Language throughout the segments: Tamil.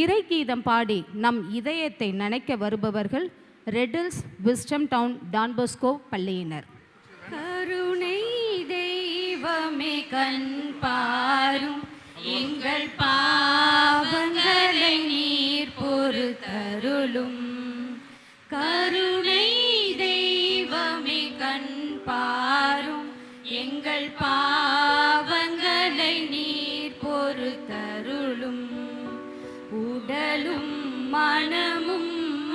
இறை கீதம் பாடி நம் இதயத்தை நினைக்க வருபவர்கள் Redhills Wisdom Town Don Bosco பள்ளியினர். கருணை தெய்வமே கண் பாரும். எங்கள் பாவங்களை நீர் பொறுத்தருளும். கருணை தெய்வமே கண் பாரும். எங்கள் பாவங்களை நீர் உடலும் மனமும்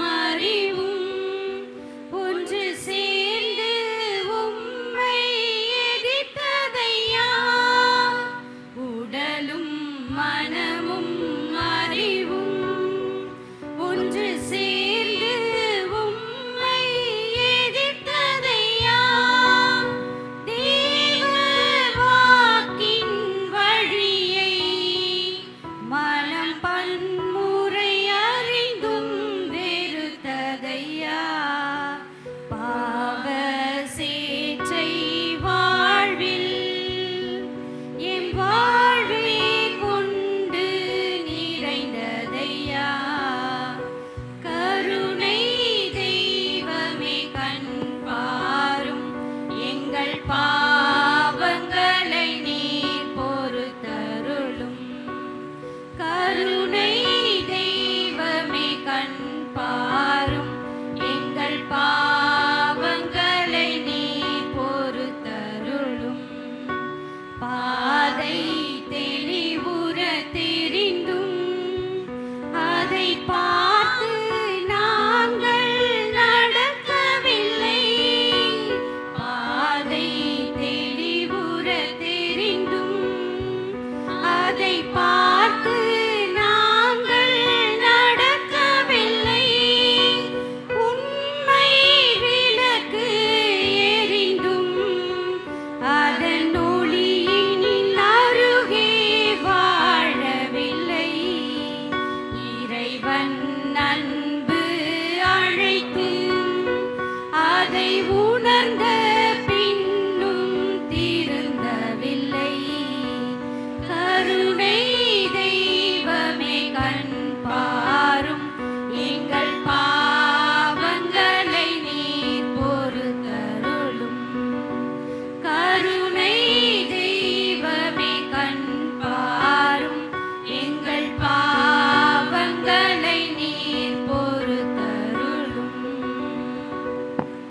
அறிவும் ஒன்று சேர்ந்து உம்மை எதித்ததையா உடலும் மனமும் bye.